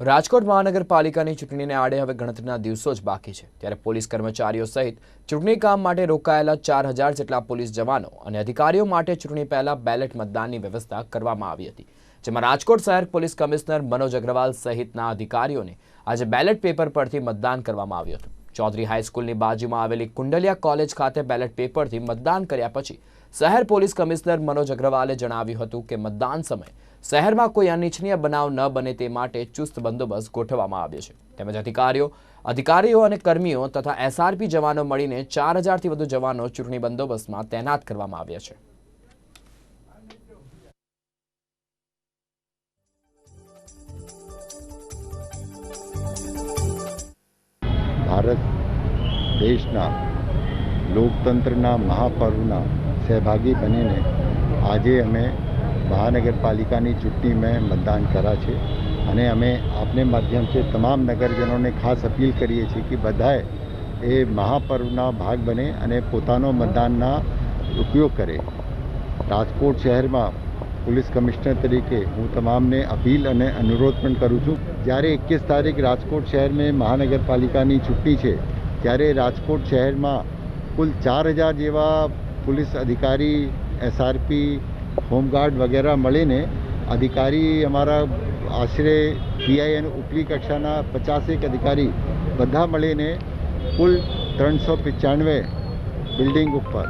રાજકોટ મહાનગરપાલિકાની ચૂંટણીને આડે હવે ગણતરીના દિવસો જ બાકી છે. ત્યારે પોલીસ કર્મચારીઓ સહિત ચૂંટણી કામ માટે રોકાયેલા ચાર હજાર જેટલા પોલીસ જવાનો અને અધિકારીઓ માટે ચૂંટણી પહેલા બેલેટ મતદાનની વ્યવસ્થા કરવામાં આવી હતી. જેમાં રાજકોટ શહેર પોલીસ કમિશનર મનોજ અગ્રવાલ સહિતના અધિકારીઓને આજે બેલેટ પેપર પરથી મતદાન કરવામાં આવ્યું હતું. ચૌધરી હાઈસ્કૂલની બાજુમાં આવેલી કુંડલિયા કોલેજ ખાતે બેલેટ પેપરથી મતદાન કર્યા પછી શહેર પોલીસ કમિશનર મનોજ અગ્રવાલે જણાવ્યું હતું કે મતદાન સમયે શહેરમાં કોઈ અનિચ્છનીય બનાવ ન બને તે માટે ચુસ્ત બંદોબસ્ત ગોઠવવામાં આવ્યો છે. તેમજ અધિકારીઓ અધિકારીઓ અને કર્મીઓ તથા એસઆરપી જવાનો મળીને ચાર હજારથી વધુ જવાનો ચૂંટણી બંદોબસ્તમાં તૈનાત કરવામાં આવ્યા છે. ભારત દેશના લોકતંત્રના મહાપર્વના સહભાગી બનીને આજે અમે મહાનગરપાલિકાની ચૂંટણીમાં મતદાન કર્યા છે અને અમે આપને માધ્યમથી તમામ નગરજનોને ખાસ અપીલ કરીએ છીએ કે બધાએ એ મહાપર્વના ભાગ બને અને પોતાનો મતદાનના ઉપયોગ કરે. રાજકોટ શહેરમાં પોલીસ કમિશનર તરીકે હું તમામને અપીલ અને અનુરોધ પણ કરું છું. જ્યારે એકવીસ તારીખ રાજકોટ શહેરને મહાનગરપાલિકાની ચૂંટણી છે, ત્યારે રાજકોટ શહેરમાં કુલ ચાર હજાર જેવા પોલીસ અધિકારી એસઆરપી હોમગાર્ડ વગેરે મળીને અધિકારી અમારા આશરે પીઆઈએન ઉપલી કક્ષાના પચાસેક અધિકારી બધા મળીને કુલ ત્રણસો પંચાણવે બિલ્ડિંગ ઉપર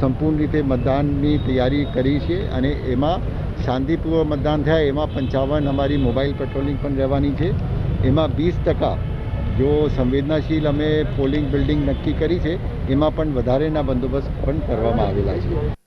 સંપૂર્ણ રીતે મતદાનની તૈયારી કરી છે અને એમાં શાંતિપૂર્વક મતદાન થાય, એમાં પંચાવન અમારી મોબાઈલ પેટ્રોલિંગ પણ રહેવાની છે. એમાં વીસ ટકા જો સંવેદનાશીલ અમે પોલિંગ બિલ્ડિંગ નક્કી કરી છે, એમાં પણ વધારેના બંદોબસ્ત પણ કરવામાં આવેલા છે.